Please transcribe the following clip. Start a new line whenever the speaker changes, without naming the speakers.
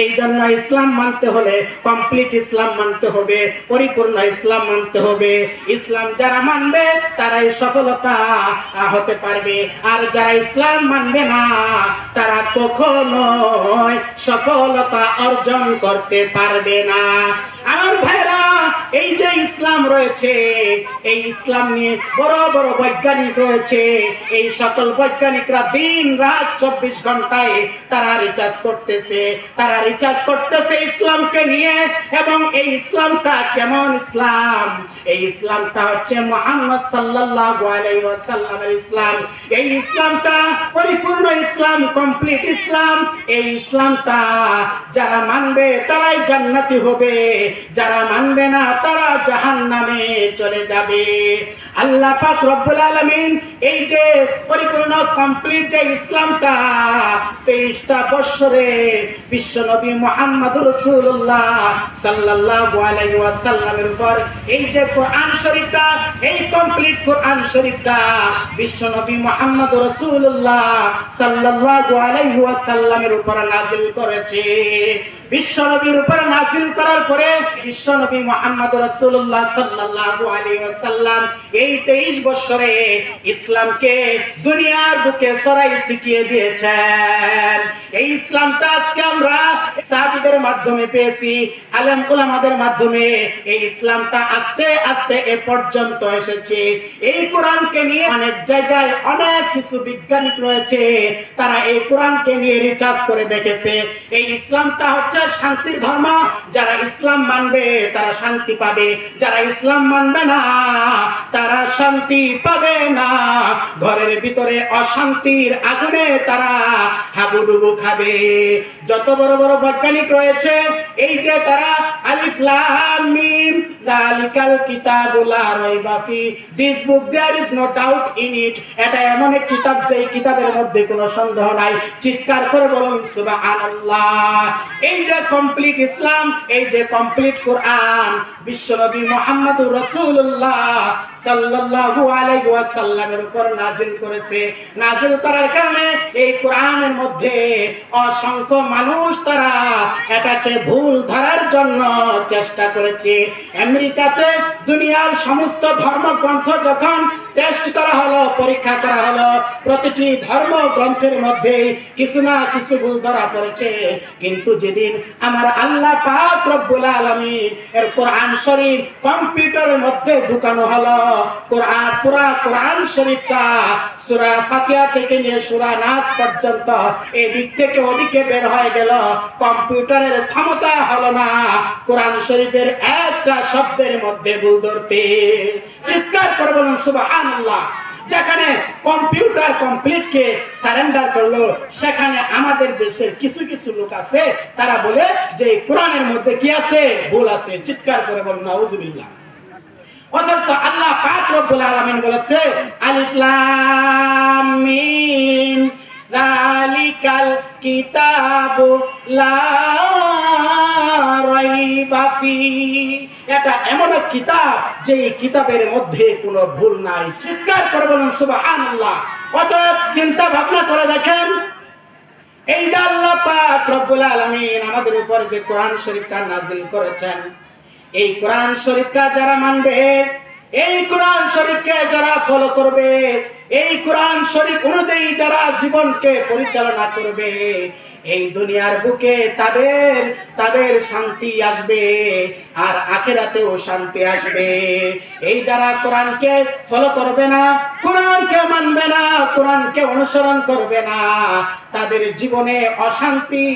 এই জন্য ইসলাম মানতে হলে কমপ্লিট ইসলাম মানতে হবে, পরিপূর্ণ ইসলাম মানতে হবে। ইসলাম যারা মানবে, তারাই সফলতা হতে পারবে। আর যারা ইসলাম মানবে না, তারা কখনোই সফলতা অর্জন করতে পারবে না। আমার ভাইরা এই যে ইসলাম রয়েছে, এই ইসলাম নিয়ে বড় বড় বৈজ্ঞানিক রয়েছে, এই সকল বৈজ্ঞানিকরা দিন রাত চব্বিশ ঘন্টায় তারা রিচার্জ করতেছে, তারা রিচার্জ করতেছে ইসলামকে নিয়ে এবং এই ইসলামটা কেমন ইসলাম? এই ইসলামটা হচ্ছে মোহাম্মদ সাল্লাল্লাহু ইসলাম। এই ইসলামটা পরিপূর্ণ ইসলাম কমপ্লিট ইসলাম। এই ইসলামটা যারা মানবে তারাই জান্নাতি হবে, যারা মানবে না তারা জাহান্নামে চলে যাবে। আল্লাহ পাক রব্বুল আলামিন এই যে পরিপূর্ণ কমপ্লিট যে ইসলামটা, তেইশটা বৎসরে বিশ্বনবী মোহাম্মদ রসুল্লাহ সাল্লাল্লাহু আলাইহি ওয়াসাল্লামের উপর এই যে কোরআন শরীফটা, এই কমপ্লিট কোরআন শরীফটা বিশ্বনবী মোহাম্মদ রসুল্লাহ সাল্লাল্লাহু আলাইহি ওয়াসাল্লামের উপর নাযিল করেছে। বিশ্বনবীর উপর নাযিল করার পরে বিশ্বনবী মোহাম্মদ রসুল্লাহ সাল্লাল্লাহু আলাইহি ওয়াসাল্লাম এই 23 বছরে ইসলামকে দুনিয়ার বুকে ছড়াই ছিটিয়ে দিয়েছেন। এই ইসলামটা আজকে আমরা সাহাবীদের মাধ্যমে পেয়েছি, আলেম উলামাদের মাধ্যমে এই ইসলামটা আস্তে আস্তে এ পর্যন্ত এসেছে। এই কোরআনকে নিয়ে অনেক জায়গায় অনেক কিছু বিজ্ঞানিক রয়েছে, তারা এই কোরআনকে নিয়ে রিচার্জ করে দেখেছে। এই ইসলামটা হচ্ছে শান্তির ধর্ম, যারা ইসলাম মানবে তারা শান্তি পাবে, যারা ইসলাম মানবে না তারা শান্তি পাবে না। ঘরের ভিতরে অশান্তির আগুনে তারা হাবুডুবু খাবে। যত বড় বড় বৈজ্ঞানিক রয়েছে, এই যে তারা আলিফ, লাম, মিম যালিকাল কিতাবু লা this book there is no doubt in it এটা এমন এক কিতাব, সেই কিতাবের মধ্যে কোনো সন্দেহ নাই। চিৎকার করে বলুন এই যে কমপ্লিট ইসলাম, এই যে কমপ্লিট কোরআন, বিশ্বনবী মুহাম্মদুর রাসূলুল্লাহ মধ্যে অসংখ্য মানুষ তারা এটাকে ভুল ধরার জন্য চেষ্টা করেছে। আমেরিকাতে দুনিয়ার সমস্ত ধর্মগ্রন্থ যখন টেস্ট করা হলো, পরীক্ষা করা হলো। প্রতিটি ধর্ম গ্রন্থের মধ্যে কিছু না কিছু ভুল ধরা পড়েছে। কিন্তু যেদিন আমার আল্লাহ পাক রব্বুল আলামিন এর কোরআন শরীফ কম্পিউটারের মধ্যে ঢুকানো হলো, কোরআন, পুরা কোরআন শরীফটা সূরা ফাতিহা থেকে নিয়ে সূরা পর্যন্ত এদিক থেকে ওদিকে বের হয়ে গেল। কম্পিউটারের ক্ষমতা হলো না। কোরআন শরীফের একটা শব্দের মধ্যে ভুল ধরতে। চিৎকার করে বলুন যেখানে কম্পিউটার কমপ্লিটকে সারেন্ডার করল, সেখানে আমাদের দেশের কিছু কিছু লোক আছে, তারা বলে যে কোরআনের মধ্যে কি আছে? ভুল আছে। চিৎকার করে বলুন, নাউজুবিল্লাহ। অথচ আল্লাহ পাক রব্বুল আলামিন বলেছে মিম, যালিকাল কিতাবু লা রাইবা ফি। এটা এমন এক কিতাব যে কিতাবের মধ্যে কোনো ভুল নাই। চিৎকার করে বলুন, সুবহানাল্লাহ। অতএব চিন্তা ভাবনা করে দেখেন, এই যে আল্লাহ পাক রব্বুল আলামিন আমাদের উপর যে কোরআন শরীফটা নাযিল করেছেন এই কোরআন শরীফটা যারা মানবে, এই কোরআন শরীফকে যারা ফলো করবে, এই কোরআন শরীফ অনুযায়ী যারা জীবনকে পরিচালনা করবে, এই দুনিয়ার বুকে তাদের তাদের শান্তি আসবে আর আখেরাতেও শান্তি আসবে। এই যারা কোরআনকে ফলো করবে না, কোরআনকে মানবে না, কোরআনকে অনুসরণ করবে না, তাদের জীবনে অশান্তি